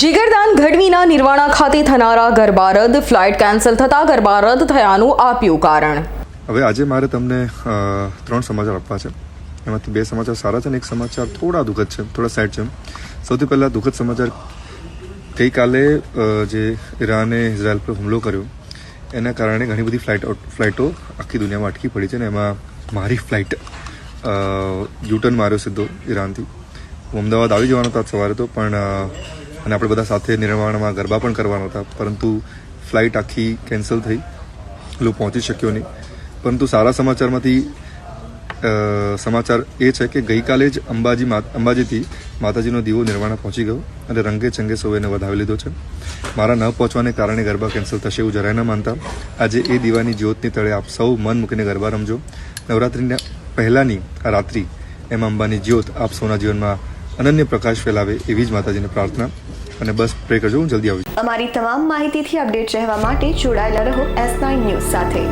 જીગરદાન ગઢવીના નિર્વાણા ખાતે થનારા ગરબા રદ. ફ્લાઇટ કેન્સલ થતા ગરબા રદ થયાનું આપ્યું કારણ. હવે આજે મારે તમને ત્રણ સમાચાર આપવા છે. એમાંથી બે સમાચાર સારા છે અને એક સમાચાર થોડા દુઃખદ છે, થોડા સેડ છે. સૌથી પહેલાં દુઃખદ સમાચાર ગઈકાલે જે ઈરાને ઇઝરાયલ પર હુમલો કર્યો, એના કારણે ઘણી બધી ફ્લાઇટ ફ્લાઇટો આખી દુનિયામાં અટકી પડી છે ને એમાં મારી ફ્લાઇટ યુટર્ન માર્યો સીધો ઈરાનથી. હું અમદાવાદ આવી જવાનો હતો સવારે તો, પણ અને આપણે બધા સાથે નિર્માણમાં ગરબા પણ કરવાના હતા, પરંતુ ફ્લાઇટ આખી કેન્સલ થઈ. પેલું પહોંચી શક્યો નહીં. પરંતુ સારા સમાચારમાંથી સમાચાર એ છે કે ગઈકાલે જ અંબાજી અંબાજીથી માતાજીનો દીવો નિર્વાણા પહોંચી ગયો અને રંગે ચંગે સૌ એને વધાવી લીધો છે. મારા ન પહોંચવાને કારણે ગરબા કેન્સલ થશે એવું જરાય ન માનતા. આજે એ દીવાની જ્યોતની તળે આપ સૌ મન મૂકીને ગરબા રમજો. નવરાત્રિના પહેલાંની, આ રાત્રિ, એમાં અંબાની જ્યોત આપ સૌના જીવનમાં અનન્ય પ્રકાશ ફેલાવે એવી જ માતાજીને પ્રાર્થના. અને બસ પ્રે કરજો હું જલ્દી આવી અમારી તમામ માહિતીથી અપડેટ રહેવા માટે જોડાયેલા રહો એસ નાઇન ન્યૂઝ સાથે.